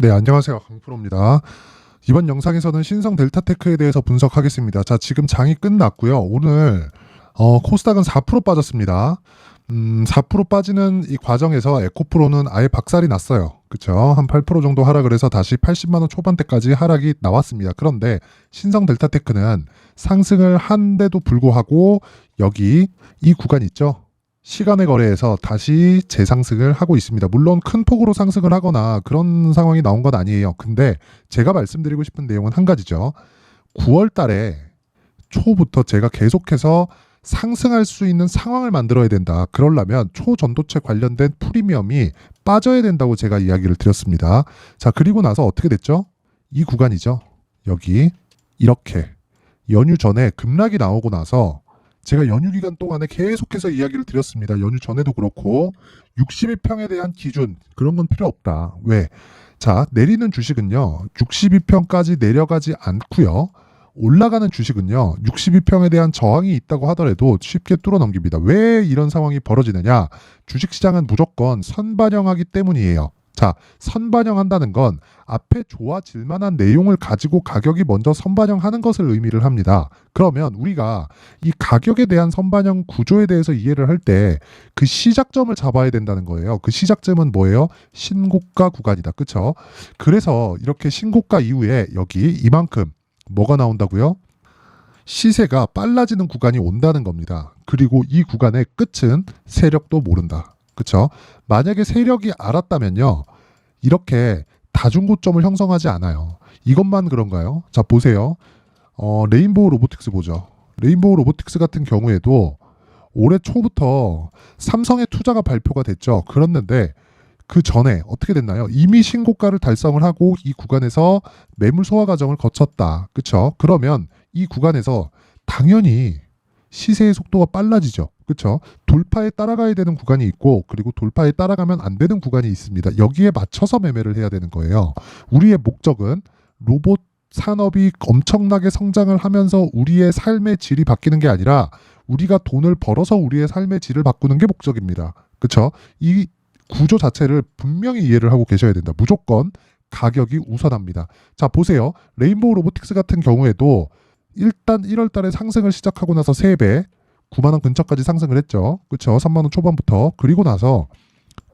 네, 안녕하세요. 강프로입니다. 이번 영상에서는 신성 델타테크에 대해서 분석하겠습니다. 자, 지금 장이 끝났고요. 오늘 어, 코스닥은 4% 빠졌습니다. 음, 4% 빠지는 이 과정에서 에코프로는 아예 박살이 났어요. 그쵸? 한 8% 정도 하락을 해서 다시 80만원 초반대까지 하락이 나왔습니다. 그런데 신성 델타테크는 상승을 한데도 불구하고 여기 이 구간 있죠? 시간의 거래에서 다시 재상승을 하고 있습니다. 물론 큰 폭으로 상승을 하거나 그런 상황이 나온 건 아니에요. 근데 제가 말씀드리고 싶은 내용은 한 가지죠. 9월 달에 초부터 제가 계속해서 상승할 수 있는 상황을 만들어야 된다. 그러려면 초전도체 관련된 프리미엄이 빠져야 된다고 제가 이야기를 드렸습니다. 자, 그리고 나서 어떻게 됐죠? 이 구간이죠. 여기 이렇게 연휴 전에 급락이 나오고 나서 제가 연휴 기간 동안에 계속해서 이야기를 드렸습니다. 연휴 전에도 그렇고 62평에 대한 기준 그런 건 필요 없다. 왜? 자, 내리는 주식은요. 62평까지 내려가지 않고요. 올라가는 주식은요. 62평에 대한 저항이 있다고 하더라도 쉽게 뚫어 넘깁니다. 왜 이런 상황이 벌어지느냐? 주식 시장은 무조건 선반영하기 때문이에요. 자, 선반영한다는 건 앞에 좋아질 만한 내용을 가지고 가격이 먼저 선반영하는 것을 의미를 합니다. 그러면 우리가 이 가격에 대한 선반영 구조에 대해서 이해를 할 때 그 시작점을 잡아야 된다는 거예요. 그 시작점은 뭐예요? 신고가 구간이다. 그쵸? 그래서 이렇게 신고가 이후에 여기 이만큼 뭐가 나온다고요? 시세가 빨라지는 구간이 온다는 겁니다. 그리고 이 구간의 끝은 세력도 모른다. 그쵸? 만약에 세력이 알았다면요. 이렇게 다중고점을 형성하지 않아요. 이것만 그런가요? 자, 보세요. 어, 레인보우 로보틱스 보죠. 레인보우 로보틱스 같은 경우에도 올해 초부터 삼성의 투자가 발표가 됐죠. 그랬는데 그 전에 어떻게 됐나요? 이미 신고가를 달성을 하고 이 구간에서 매물 소화 과정을 거쳤다. 그쵸? 그러면 이 구간에서 당연히 시세의 속도가 빨라지죠. 그쵸? 돌파에 따라가야 되는 구간이 있고 그리고 돌파에 따라가면 안 되는 구간이 있습니다. 여기에 맞춰서 매매를 해야 되는 거예요. 우리의 목적은 로봇 산업이 엄청나게 성장을 하면서 우리의 삶의 질이 바뀌는 게 아니라 우리가 돈을 벌어서 우리의 삶의 질을 바꾸는 게 목적입니다. 그쵸? 이 구조 자체를 분명히 이해를 하고 계셔야 된다. 무조건 가격이 우선합니다. 자, 보세요. 레인보우 로보틱스 같은 경우에도 일단 1월 달에 상승을 시작하고 나서 3배, 9만 원 근처까지 상승을 했죠. 그렇죠? 3만 원 초반부터. 그리고 나서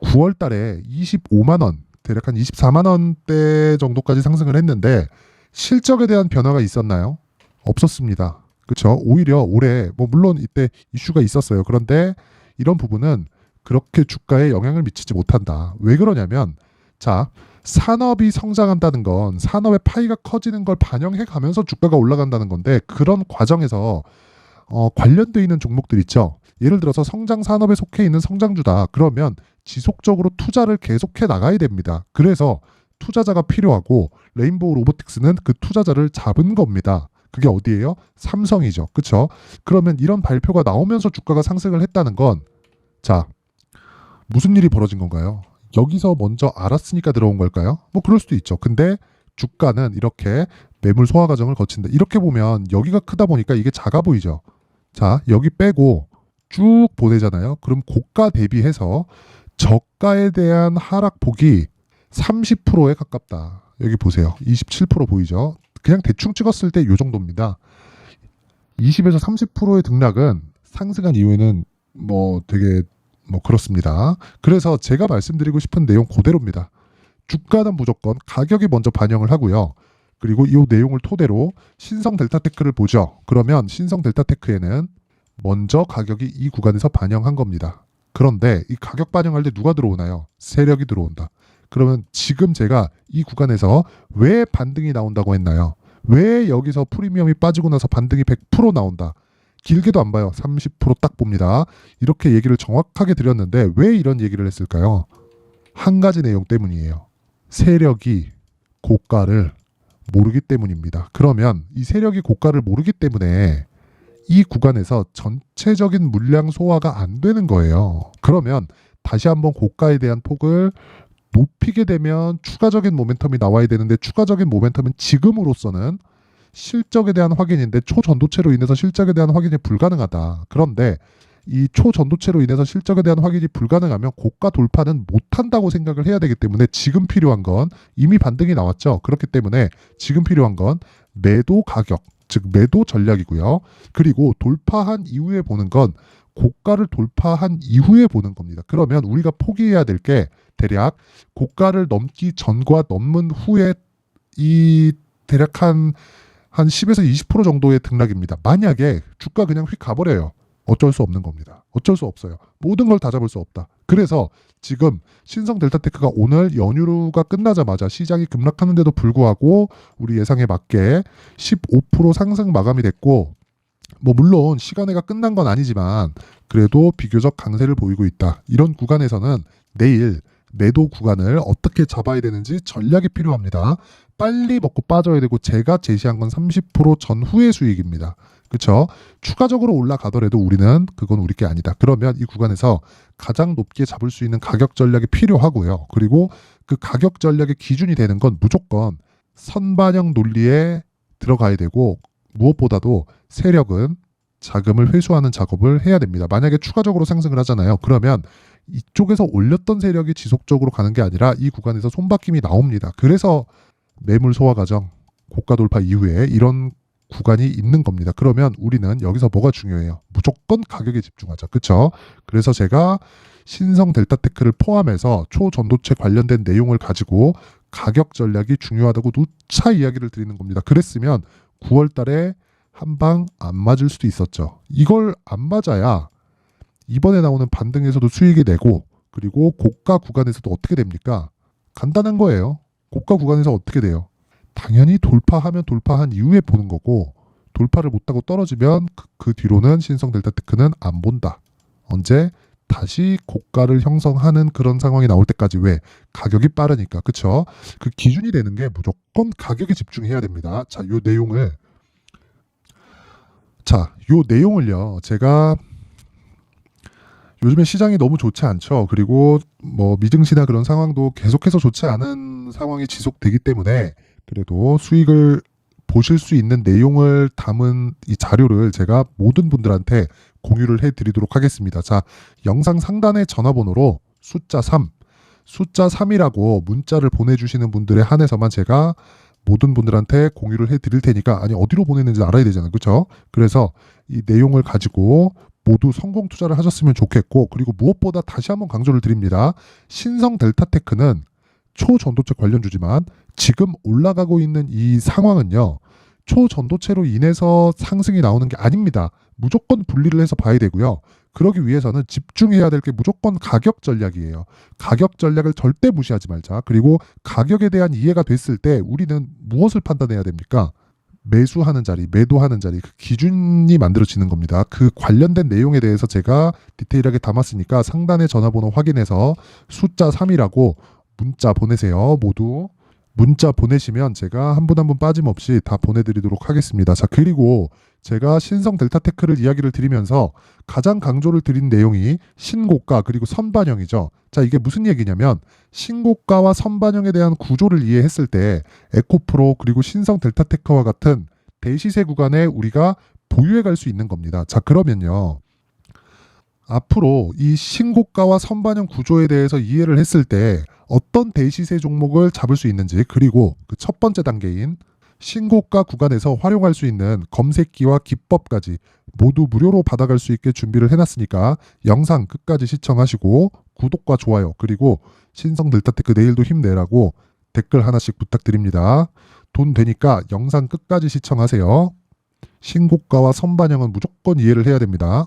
9월 달에 25만 원, 대략 한 24만 원대 정도까지 상승을 했는데 실적에 대한 변화가 있었나요? 없었습니다. 그렇죠? 오히려 올해 뭐 물론 이때 이슈가 있었어요. 그런데 이런 부분은 그렇게 주가에 영향을 미치지 못한다. 왜 그러냐면 자, 산업이 성장한다는 건 산업의 파이가 커지는 걸 반영해 가면서 주가가 올라간다는 건데 그런 과정에서 어, 관련돼 있는 종목들 있죠. 예를 들어서 성장 산업에 속해 있는 성장주다. 그러면 지속적으로 투자를 계속해 나가야 됩니다. 그래서 투자자가 필요하고 레인보우 로보틱스는 그 투자자를 잡은 겁니다. 그게 어디예요? 삼성이죠. 그렇죠? 그러면 이런 발표가 나오면서 주가가 상승을 했다는 건 자, 무슨 일이 벌어진 건가요? 여기서 먼저 알았으니까 들어온 걸까요? 뭐 그럴 수도 있죠. 근데 주가는 이렇게 매물 소화 과정을 거친다. 이렇게 보면 여기가 크다 보니까 이게 작아 보이죠. 자, 여기 빼고 쭉 보내잖아요. 그럼 고가 대비해서 저가에 대한 하락폭이 30%에 가깝다. 여기 보세요. 27% 보이죠? 그냥 대충 찍었을 때 이 정도입니다. 20에서 30%의 등락은 상승한 이후에는 뭐 되게 뭐 그렇습니다. 그래서 제가 말씀드리고 싶은 내용 그대로입니다. 주가는 무조건 가격이 먼저 반영을 하고요. 그리고 이 내용을 토대로 신성 델타테크를 보죠. 그러면 신성 델타테크에는 먼저 가격이 이 구간에서 반영한 겁니다. 그런데 이 가격 반영할 때 누가 들어오나요? 세력이 들어온다. 그러면 지금 제가 이 구간에서 왜 반등이 나온다고 했나요? 왜 여기서 프리미엄이 빠지고 나서 반등이 100% 나온다? 길게도 안 봐요. 30%딱 봅니다. 이렇게 얘기를 정확하게 드렸는데 왜 이런 얘기를 했을까요? 한 가지 내용 때문이에요. 세력이 고가를 모르기 때문입니다. 그러면 이 세력이 고가를 모르기 때문에 이 구간에서 전체적인 물량 소화가 안 되는 거예요. 그러면 다시 한번 고가에 대한 폭을 높이게 되면 추가적인 모멘텀이 나와야 되는데 추가적인 모멘텀은 지금으로서는 실적에 대한 확인인데 초전도체로 인해서 실적에 대한 확인이 불가능하다. 그런데 이 초전도체로 인해서 실적에 대한 확인이 불가능하면 고가 돌파는 못한다고 생각을 해야 되기 때문에 지금 필요한 건 이미 반등이 나왔죠. 그렇기 때문에 지금 필요한 건 매도 가격, 즉 매도 전략이고요. 그리고 돌파한 이후에 보는 건 고가를 돌파한 이후에 보는 겁니다. 그러면 우리가 포기해야 될 게 대략 고가를 넘기 전과 넘은 후에 이 대략 한, 한 10에서 20% 정도의 등락입니다. 만약에 주가 그냥 휙 가버려요. 어쩔 수 없는 겁니다. 어쩔 수 없어요. 모든 걸 다 잡을 수 없다. 그래서 지금 신성 델타테크가 오늘 연휴가 끝나자마자 시장이 급락하는데도 불구하고 우리 예상에 맞게 15% 상승 마감이 됐고 뭐 물론 시간회가 끝난 건 아니지만 그래도 비교적 강세를 보이고 있다. 이런 구간에서는 내일 매도 구간을 어떻게 잡아야 되는지 전략이 필요합니다. 빨리 먹고 빠져야 되고 제가 제시한 건 30% 전후의 수익입니다. 그렇죠? 추가적으로 올라가더라도 우리는 그건 우리 게 아니다. 그러면 이 구간에서 가장 높게 잡을 수 있는 가격 전략이 필요하고요. 그리고 그 가격 전략의 기준이 되는 건 무조건 선반영 논리에 들어가야 되고 무엇보다도 세력은 자금을 회수하는 작업을 해야 됩니다. 만약에 추가적으로 상승을 하잖아요. 그러면 이쪽에서 올렸던 세력이 지속적으로 가는 게 아니라 이 구간에서 손바뀜이 나옵니다. 그래서 매물 소화 과정, 고가 돌파 이후에 이런 구간이 있는 겁니다. 그러면 우리는 여기서 뭐가 중요해요? 무조건 가격에 집중하자. 그렇죠? 그래서 제가 신성 델타테크를 포함해서 초전도체 관련된 내용을 가지고 가격 전략이 중요하다고 누차 이야기를 드리는 겁니다. 그랬으면 9월 달에 한 방 안 맞을 수도 있었죠. 이걸 안 맞아야 이번에 나오는 반등에서도 수익이 내고 그리고 고가 구간에서도 어떻게 됩니까? 간단한 거예요. 고가 구간에서 어떻게 돼요? 당연히 돌파하면 돌파한 이후에 보는 거고 돌파를 못하고 떨어지면 그, 그 뒤로는 신성 델타 테크는 안 본다. 언제 다시 고가를 형성하는 그런 상황이 나올 때까지 왜 가격이 빠르니까 그쵸? 그 기준이 되는 게 무조건 가격에 집중해야 됩니다. 자, 요 내용을 자, 요 내용을요. 제가 요즘에 시장이 너무 좋지 않죠. 그리고 뭐 미증시나 그런 상황도 계속해서 좋지 않은 상황이 지속되기 때문에 그래도 수익을 보실 수 있는 내용을 담은 이 자료를 제가 모든 분들한테 공유를 해 드리도록 하겠습니다. 자, 영상 상단의 전화번호로 숫자 3, 숫자 3이라고 문자를 보내주시는 분들에 한해서만 제가 모든 분들한테 공유를 해 드릴 테니까 아니 어디로 보내는지 알아야 되잖아요. 그렇죠? 그래서 이 내용을 가지고 모두 성공 투자를 하셨으면 좋겠고 그리고 무엇보다 다시 한번 강조를 드립니다. 신성 델타테크는 초전도체 관련주지만 지금 올라가고 있는 이 상황은요. 초전도체로 인해서 상승이 나오는 게 아닙니다. 무조건 분리를 해서 봐야 되고요. 그러기 위해서는 집중해야 될 게 무조건 가격 전략이에요. 가격 전략을 절대 무시하지 말자. 그리고 가격에 대한 이해가 됐을 때 우리는 무엇을 판단해야 됩니까? 매수하는 자리, 매도하는 자리, 그 기준이 만들어지는 겁니다. 그 관련된 내용에 대해서 제가 디테일하게 담았으니까 상단의 전화번호 확인해서 숫자 3이라고 문자 보내세요. 모두. 문자 보내시면 제가 한 분 한 분 빠짐없이 다 보내드리도록 하겠습니다. 자, 그리고 제가 신성 델타테크를 이야기를 드리면서 가장 강조를 드린 내용이 신고가 그리고 선반영이죠. 자, 이게 무슨 얘기냐면 신고가와 선반영에 대한 구조를 이해했을 때 에코프로 그리고 신성 델타테크와 같은 대시세 구간에 우리가 보유해 갈 수 있는 겁니다. 자, 그러면요. 앞으로 이 신고가와 선반영 구조에 대해서 이해를 했을 때 어떤 대시세 종목을 잡을 수 있는지 그리고 그 첫 번째 단계인 신고가 구간에서 활용할 수 있는 검색기와 기법까지 모두 무료로 받아갈 수 있게 준비를 해놨으니까 영상 끝까지 시청하시고 구독과 좋아요 그리고 신성 델타테크 내일도 힘내라고 댓글 하나씩 부탁드립니다. 돈 되니까 영상 끝까지 시청하세요. 신고가와 선반영은 무조건 이해를 해야 됩니다.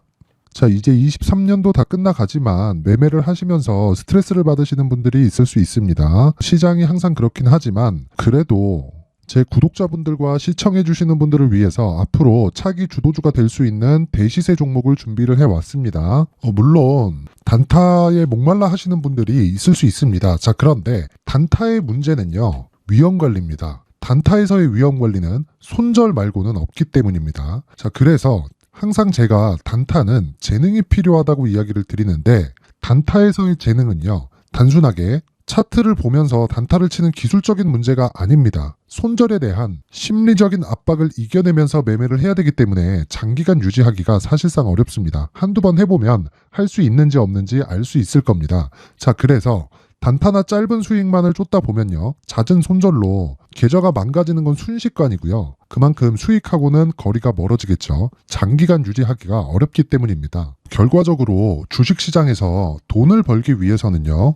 자, 이제 23년도 다 끝나가지만 매매를 하시면서 스트레스를 받으시는 분들이 있을 수 있습니다. 시장이 항상 그렇긴 하지만 그래도 제 구독자분들과 시청해주시는 분들을 위해서 앞으로 차기 주도주가 될 수 있는 대시세 종목을 준비를 해왔습니다. 어, 물론 단타에 목말라 하시는 분들이 있을 수 있습니다. 자, 그런데 단타의 문제는요, 위험 관리입니다. 단타에서의 위험 관리는 손절 말고는 없기 때문입니다. 자, 그래서 항상 제가 단타는 재능이 필요하다고 이야기를 드리는데 단타에서의 재능은요 단순하게 차트를 보면서 단타를 치는 기술적인 문제가 아닙니다. 손절에 대한 심리적인 압박을 이겨내면서 매매를 해야 되기 때문에 장기간 유지하기가 사실상 어렵습니다. 한두 번 해보면 할 수 있는지 없는지 알 수 있을 겁니다. 자, 그래서 단타나 짧은 수익만을 쫓다 보면요. 잦은 손절로 계좌가 망가지는 건 순식간이고요. 그만큼 수익하고는 거리가 멀어지겠죠. 장기간 유지하기가 어렵기 때문입니다. 결과적으로 주식시장에서 돈을 벌기 위해서는요.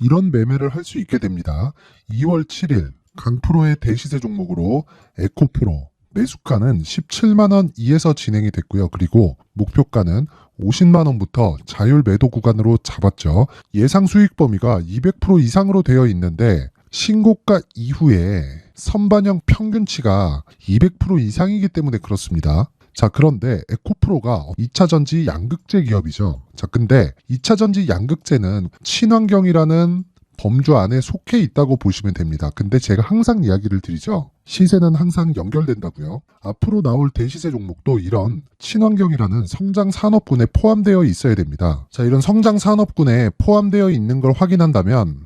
이런 매매를 할 수 있게 됩니다. 2월 7일 강프로의 대시세 종목으로 에코프로 매수가는 17만 원 이에서 진행이 됐고요. 그리고 목표가는 50만 원부터 자율 매도 구간으로 잡았죠. 예상 수익 범위가 200% 이상으로 되어 있는데 신고가 이후에 선반영 평균치가 200% 이상이기 때문에 그렇습니다. 자, 그런데 에코프로가 2차 전지 양극재 기업이죠. 자, 근데 2차 전지 양극재는 친환경이라는 범주 안에 속해 있다고 보시면 됩니다. 근데 제가 항상 이야기를 드리죠. 시세는 항상 연결된다고요. 앞으로 나올 대시세 종목도 이런 친환경이라는 성장 산업군에 포함되어 있어야 됩니다. 자, 이런 성장 산업군에 포함되어 있는 걸 확인한다면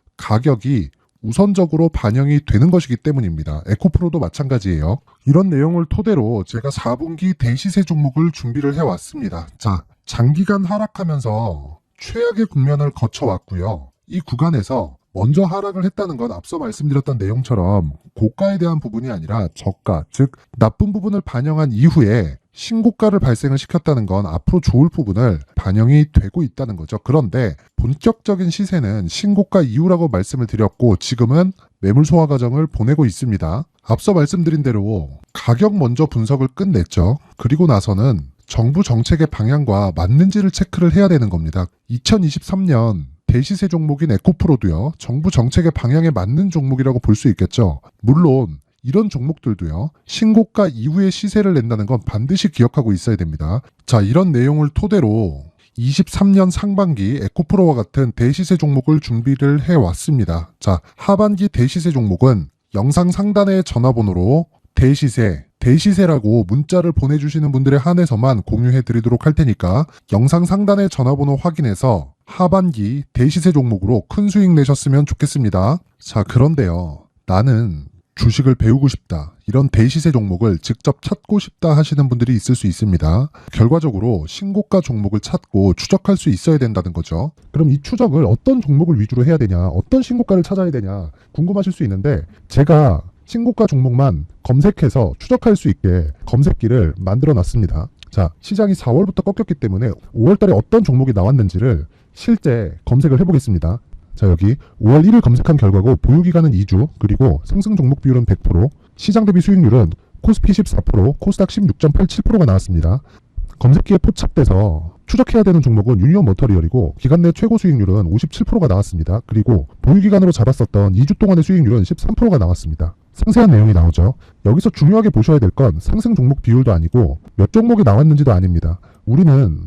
가격이 우선적으로 반영이 되는 것이기 때문입니다. 에코프로도 마찬가지예요. 이런 내용을 토대로 제가 4분기 대시세 종목을 준비를 해왔습니다. 자, 장기간 하락하면서 최악의 국면을 거쳐왔고요. 이 구간에서 먼저 하락을 했다는 건 앞서 말씀드렸던 내용처럼 고가에 대한 부분이 아니라 저가, 즉 나쁜 부분을 반영한 이후에 신고가를 발생을 시켰다는 건 앞으로 좋을 부분을 반영이 되고 있다는 거죠. 그런데 본격적인 시세는 신고가 이후라고 말씀을 드렸고 지금은 매물 소화 과정을 보내고 있습니다. 앞서 말씀드린 대로 가격 먼저 분석을 끝냈죠. 그리고 나서는 정부 정책의 방향과 맞는지를 체크를 해야 되는 겁니다. 2023년 대시세 종목인 에코프로도요, 정부 정책의 방향에 맞는 종목이라고 볼 수 있겠죠. 물론, 이런 종목들도요, 신고가 이후에 시세를 낸다는 건 반드시 기억하고 있어야 됩니다. 자, 이런 내용을 토대로 23년 상반기 에코프로와 같은 대시세 종목을 준비를 해왔습니다. 자, 하반기 대시세 종목은 영상 상단의 전화번호로 대시세, 대시세라고 문자를 보내주시는 분들에 한해서만 공유해 드리도록 할 테니까 영상 상단의 전화번호 확인해서 하반기 대시세 종목으로 큰 수익 내셨으면 좋겠습니다. 자, 그런데요. 나는 주식을 배우고 싶다. 이런 대시세 종목을 직접 찾고 싶다 하시는 분들이 있을 수 있습니다. 결과적으로 신고가 종목을 찾고 추적할 수 있어야 된다는 거죠. 그럼 이 추적을 어떤 종목을 위주로 해야 되냐, 어떤 신고가를 찾아야 되냐 궁금하실 수 있는데 제가 신고가 종목만 검색해서 추적할 수 있게 검색기를 만들어 놨습니다. 자, 시장이 4월부터 꺾였기 때문에 5월 달에 어떤 종목이 나왔는지를 실제 검색을 해보겠습니다. 자, 여기 5월 1일 검색한 결과고 보유기간은 2주, 그리고 상승 종목 비율은 100%, 시장 대비 수익률은 코스피 14%, 코스닥 16.87%가 나왔습니다. 검색기에 포착돼서 추적해야 되는 종목은 유니온 머터리얼이고 기간 내 최고 수익률은 57%가 나왔습니다. 그리고 보유기간으로 잡았었던 2주 동안의 수익률은 13%가 나왔습니다. 상세한 내용이 나오죠. 여기서 중요하게 보셔야 될 건 상승 종목 비율도 아니고 몇 종목이 나왔는지도 아닙니다. 우리는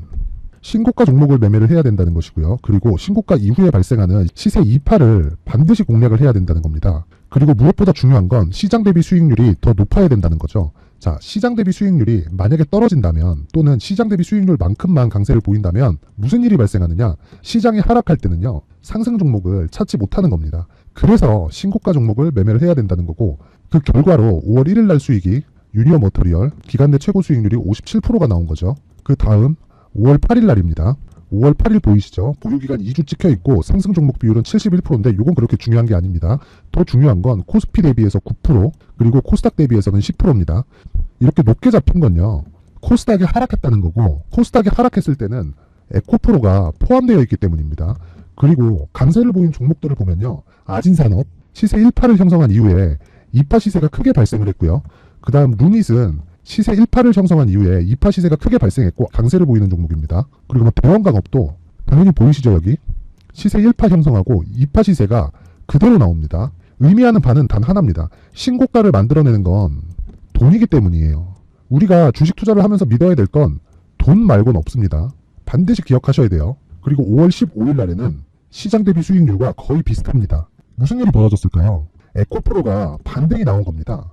신고가 종목을 매매를 해야 된다는 것이고요. 그리고 신고가 이후에 발생하는 시세 이파를 반드시 공략을 해야 된다는 겁니다. 그리고 무엇보다 중요한 건 시장 대비 수익률이 더 높아야 된다는 거죠. 자, 시장 대비 수익률이 만약에 떨어진다면 또는 시장 대비 수익률만큼만 강세를 보인다면 무슨 일이 발생하느냐? 시장이 하락할 때는요. 상승 종목을 찾지 못하는 겁니다. 그래서 신고가 종목을 매매를 해야 된다는 거고 그 결과로 5월 1일 날 수익이 유니어 머터리얼 기간 내 최고 수익률이 57%가 나온 거죠. 그 다음 5월 8일 날입니다. 5월 8일 보이시죠? 보유기간 2주 찍혀 있고 상승 종목 비율은 71%인데 이건 그렇게 중요한 게 아닙니다. 더 중요한 건 코스피 대비해서 9% 그리고 코스닥 대비해서는 10%입니다. 이렇게 높게 잡힌 건요. 코스닥이 하락했다는 거고 코스닥이 하락했을 때는 에코프로가 포함되어 있기 때문입니다. 그리고 강세를 보인 종목들을 보면요. 아진산업 시세 1파를 형성한 이후에 2파 시세가 크게 발생을 했고요. 그 다음 루닛은 시세 1파를 형성한 이후에 2파 시세가 크게 발생했고 강세를 보이는 종목입니다. 그리고 뭐 대원강업도 당연히 보이시죠 여기 시세 1파 형성하고 2파 시세가 그대로 나옵니다. 의미하는 바는 단 하나입니다. 신고가를 만들어내는 건 돈이기 때문이에요. 우리가 주식 투자를 하면서 믿어야 될 건 돈 말고는 없습니다. 반드시 기억하셔야 돼요. 그리고 5월 15일 날에는 시장 대비 수익률과 거의 비슷합니다. 무슨 일이 벌어졌을까요? 에코프로가 반등이 나온 겁니다.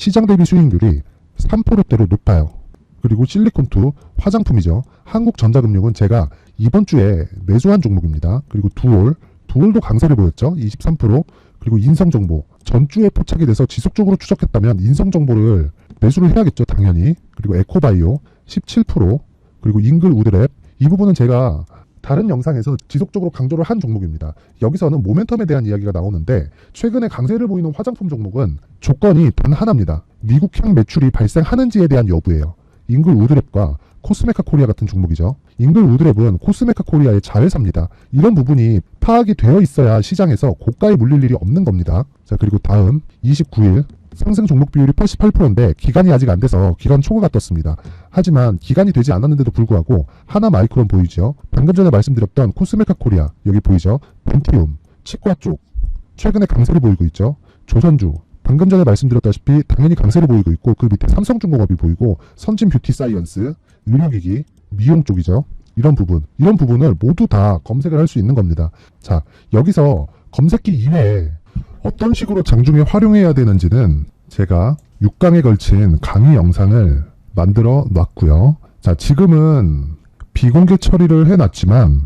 시장 대비 수익률이 3%대로 높아요. 그리고 실리콘투 화장품이죠. 한국전자금융은 제가 이번 주에 매수한 종목입니다. 그리고 두올 두올도 강세를 보였죠. 23% 그리고 인성정보 전주에 포착이 돼서 지속적으로 추적했다면 인성정보를 매수를 해야겠죠. 당연히 그리고 에코바이오 17% 그리고 잉글 우드랩 이 부분은 제가 다른 영상에서 지속적으로 강조를 한 종목입니다. 여기서는 모멘텀에 대한 이야기가 나오는데 최근에 강세를 보이는 화장품 종목은 조건이 단 하나입니다. 미국향 매출이 발생하는지에 대한 여부예요. 잉글 우드랩과 코스메카 코리아 같은 종목이죠. 잉글 우드랩은 코스메카 코리아의 자회사입니다. 이런 부분이 파악이 되어 있어야 시장에서 고가에 물릴 일이 없는 겁니다. 자, 그리고 다음 29일 상승 종목 비율이 88%인데 기간이 아직 안 돼서 기간 초과가 떴습니다. 하지만 기간이 되지 않았는데도 불구하고 하나 마이크론 보이죠? 방금 전에 말씀드렸던 코스메카 코리아 여기 보이죠? 벤티움, 치과 쪽 최근에 강세를 보이고 있죠. 조선주 방금 전에 말씀드렸다시피 당연히 강세를 보이고 있고 그 밑에 삼성중공업이 보이고 선진 뷰티 사이언스, 의료기기, 미용 쪽이죠. 이런 부분, 이런 부분을 모두 다 검색을 할 수 있는 겁니다. 자, 여기서 검색기 이외에 어떤 식으로 장중에 활용해야 되는지는 제가 6강에 걸친 강의 영상을 만들어 놨고요. 자, 지금은 비공개 처리를 해놨지만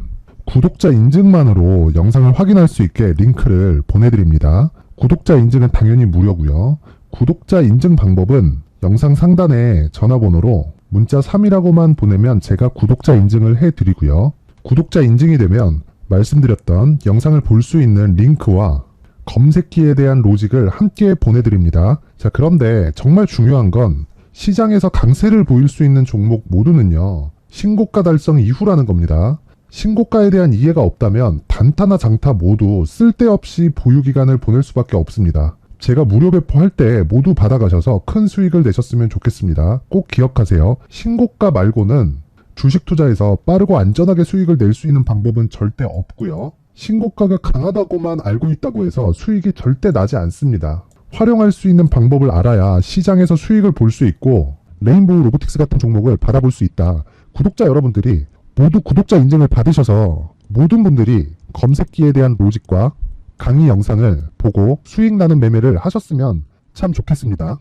구독자 인증만으로 영상을 확인할 수 있게 링크를 보내드립니다. 구독자 인증은 당연히 무료고요. 구독자 인증 방법은 영상 상단에 전화번호로 문자 3이라고만 보내면 제가 구독자 인증을 해드리고요. 구독자 인증이 되면 말씀드렸던 영상을 볼 수 있는 링크와 검색기에 대한 로직을 함께 보내드립니다. 자, 그런데 정말 중요한 건 시장에서 강세를 보일 수 있는 종목 모두는요, 신고가 달성 이후라는 겁니다. 신고가에 대한 이해가 없다면 단타나 장타 모두 쓸데없이 보유기간을 보낼 수밖에 없습니다. 제가 무료 배포할 때 모두 받아가셔서 큰 수익을 내셨으면 좋겠습니다. 꼭 기억하세요. 신고가 말고는 주식 투자에서 빠르고 안전하게 수익을 낼 수 있는 방법은 절대 없고요. 신고가가 강하다고만 알고 있다고 해서 수익이 절대 나지 않습니다. 활용할 수 있는 방법을 알아야 시장에서 수익을 볼 수 있고 레인보우 로보틱스 같은 종목을 받아볼 수 있다. 구독자 여러분들이 모두 구독자 인증을 받으셔서 모든 분들이 검색기에 대한 로직과 강의 영상을 보고 수익 나는 매매를 하셨으면 참 좋겠습니다.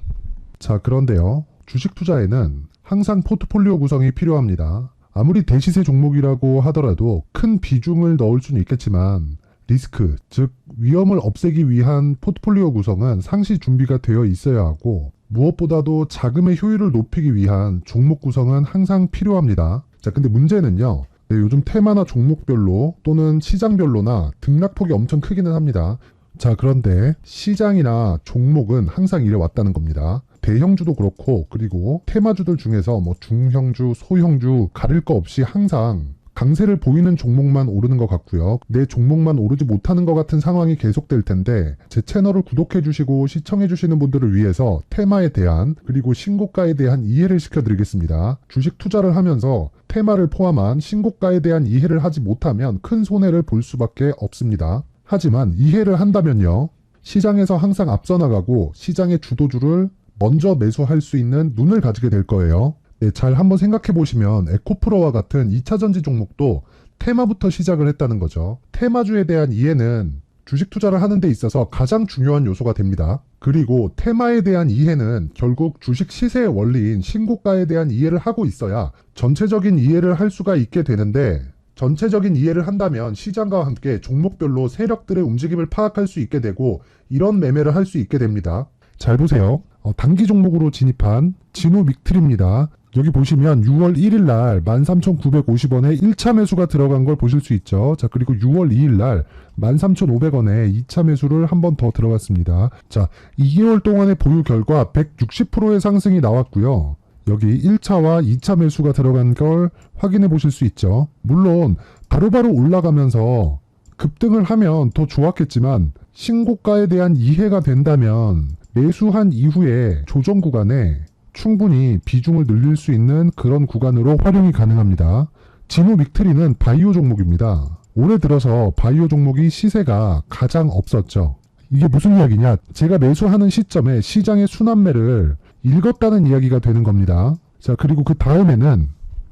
자, 그런데요. 주식 투자에는 항상 포트폴리오 구성이 필요합니다. 아무리 대시세 종목이라고 하더라도 큰 비중을 넣을 수는 있겠지만 리스크, 즉 위험을 없애기 위한 포트폴리오 구성은 상시 준비가 되어 있어야 하고 무엇보다도 자금의 효율을 높이기 위한 종목 구성은 항상 필요합니다. 자, 근데 문제는요. 네, 요즘 테마나 종목별로 또는 시장별로나 등락폭이 엄청 크기는 합니다. 자, 그런데 시장이나 종목은 항상 이래 왔다는 겁니다. 대형주도 그렇고 그리고 테마주들 중에서 뭐 중형주, 소형주 가릴 거 없이 항상 강세를 보이는 종목만 오르는 것 같고요. 내 종목만 오르지 못하는 것 같은 상황이 계속될 텐데 제 채널을 구독해 주시고 시청해 주시는 분들을 위해서 테마에 대한 그리고 신고가에 대한 이해를 시켜드리겠습니다. 주식 투자를 하면서 테마를 포함한 신고가에 대한 이해를 하지 못하면 큰 손해를 볼 수밖에 없습니다. 하지만 이해를 한다면요. 시장에서 항상 앞서 나가고 시장의 주도주를 먼저 매수할 수 있는 눈을 가지게 될 거예요. 네, 잘 한번 생각해 보시면 에코프로와 같은 2차 전지 종목도 테마부터 시작을 했다는 거죠. 테마주에 대한 이해는 주식 투자를 하는 데 있어서 가장 중요한 요소가 됩니다. 그리고 테마에 대한 이해는 결국 주식 시세의 원리인 신고가에 대한 이해를 하고 있어야 전체적인 이해를 할 수가 있게 되는데 전체적인 이해를 한다면 시장과 함께 종목별로 세력들의 움직임을 파악할 수 있게 되고 이런 매매를 할 수 있게 됩니다. 잘 보세요. 어, 단기 종목으로 진입한 진호 믹틀입니다. 여기 보시면 6월 1일 날 13,950원에 1차 매수가 들어간 걸 보실 수 있죠. 자, 그리고 6월 2일 날 13,500원에 2차 매수를 한 번 더 들어갔습니다. 자, 2개월 동안의 보유 결과 160%의 상승이 나왔고요. 여기 1차와 2차 매수가 들어간 걸 확인해 보실 수 있죠. 물론 바로바로 올라가면서 급등을 하면 더 좋았겠지만 신고가에 대한 이해가 된다면 매수한 이후에 조정 구간에 충분히 비중을 늘릴 수 있는 그런 구간으로 활용이 가능합니다. 진호 믹트리는 바이오 종목입니다. 올해 들어서 바이오 종목이 시세가 가장 없었죠. 이게 무슨 이야기냐? 제가 매수하는 시점에 시장의 순환매를 읽었다는 이야기가 되는 겁니다. 자, 그리고 그 다음에는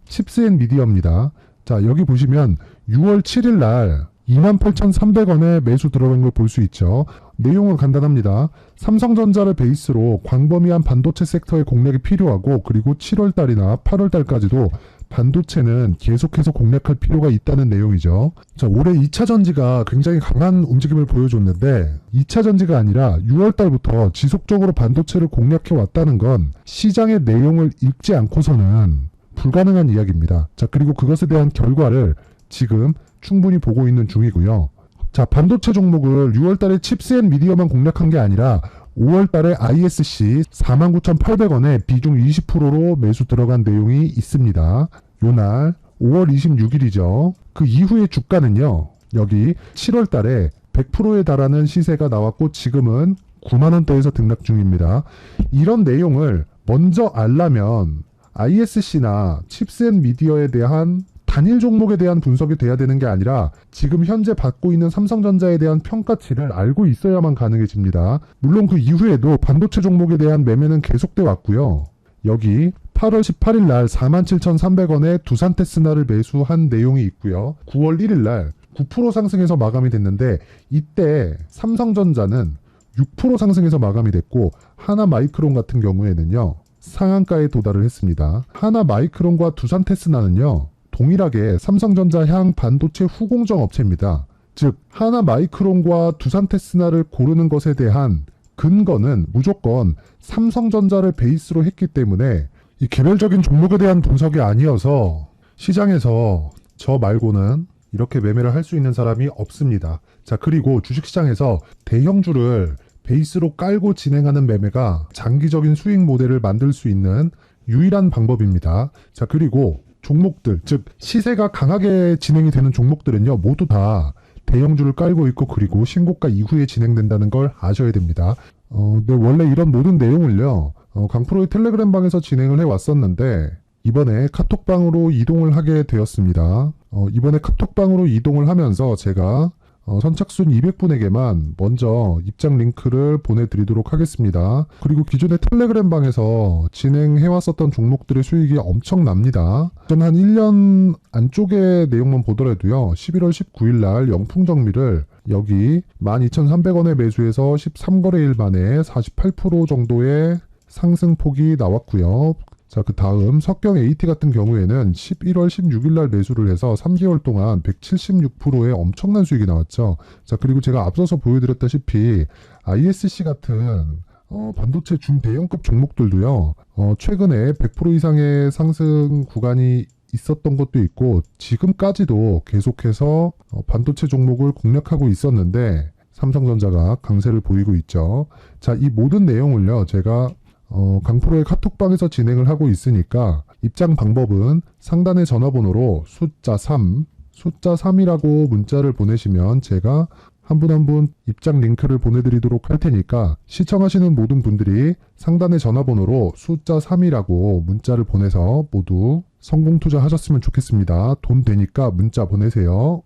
칩스 앤 미디어입니다. 자, 여기 보시면 6월 7일 날 28,300원에 매수 들어간 걸 볼 수 있죠. 내용은 간단합니다. 삼성전자를 베이스로 광범위한 반도체 섹터의 공략이 필요하고 그리고 7월 달이나 8월 달까지도 반도체는 계속해서 공략할 필요가 있다는 내용이죠. 자, 올해 2차 전지가 굉장히 강한 움직임을 보여줬는데 2차 전지가 아니라 6월 달부터 지속적으로 반도체를 공략해 왔다는 건 시장의 내용을 읽지 않고서는 불가능한 이야기입니다. 자, 그리고 그것에 대한 결과를 지금 충분히 보고 있는 중이고요. 자, 반도체 종목을 6월 달에 칩스앤 미디어만 공략한 게 아니라 5월 달에 ISC 49,800원에 비중 20%로 매수 들어간 내용이 있습니다. 요날 5월 26일이죠. 그 이후의 주가는요. 여기 7월 달에 100%에 달하는 시세가 나왔고 지금은 9만 원대에서 등락 중입니다. 이런 내용을 먼저 알려면 ISC나 칩스앤 미디어에 대한 단일 종목에 대한 분석이 돼야 되는 게 아니라 지금 현재 받고 있는 삼성전자에 대한 평가치를 알고 있어야만 가능해집니다. 물론 그 이후에도 반도체 종목에 대한 매매는 계속돼 왔고요. 여기 8월 18일 날 47,300원에 두산 테스나를 매수한 내용이 있고요. 9월 1일 날 9% 상승해서 마감이 됐는데 이때 삼성전자는 6% 상승해서 마감이 됐고 하나 마이크론 같은 경우에는요. 상한가에 도달을 했습니다. 하나 마이크론과 두산 테스나는요. 동일하게 삼성전자 향 반도체 후공정 업체입니다. 즉 하나 마이크론과 두산 테스나를 고르는 것에 대한 근거는 무조건 삼성전자를 베이스로 했기 때문에 이 개별적인 종목에 대한 분석이 아니어서 시장에서 저 말고는 이렇게 매매를 할 수 있는 사람이 없습니다. 자, 그리고 주식시장에서 대형주를 베이스로 깔고 진행하는 매매가 장기적인 수익 모델을 만들 수 있는 유일한 방법입니다. 자, 그리고 종목들, 즉 시세가 강하게 진행이 되는 종목들은요, 모두 다 대형주를 깔고 있고 그리고 신고가 이후에 진행된다는 걸 아셔야 됩니다. 어, 네, 원래 이런 모든 내용을요, 어, 강프로의 텔레그램 방에서 진행을 해 왔었는데 이번에 카톡방으로 이동을 하게 되었습니다. 어, 이번에 카톡방으로 이동을 하면서 제가 어, 선착순 200분에게만 먼저 입장 링크를 보내드리도록 하겠습니다. 그리고 기존의 텔레그램 방에서 진행해왔었던 종목들의 수익이 엄청납니다. 전 한 1년 안쪽의 내용만 보더라도요. 11월 19일 날 영풍정미를 여기 12,300원에 매수해서 13거래일 만에 48% 정도의 상승폭이 나왔고요. 자, 그 다음 석경 AT 같은 경우에는 11월 16일 날 매수를 해서 3개월 동안 176%의 엄청난 수익이 나왔죠. 자, 그리고 제가 앞서서 보여드렸다시피 ISC 같은 어, 반도체 중대형급 종목들도요, 어, 최근에 100% 이상의 상승 구간이 있었던 것도 있고, 지금까지도 계속해서 어, 반도체 종목을 공략하고 있었는데, 삼성전자가 강세를 보이고 있죠. 자, 이 모든 내용을요, 제가 어, 강프로의 카톡방에서 진행을 하고 있으니까 입장 방법은 상단의 전화번호로 숫자 3, 숫자 3이라고 문자를 보내시면 제가 한분 한 분 입장 링크를 보내드리도록 할 테니까 시청하시는 모든 분들이 상단의 전화번호로 숫자 3이라고 문자를 보내서 모두 성공 투자하셨으면 좋겠습니다. 돈 되니까 문자 보내세요.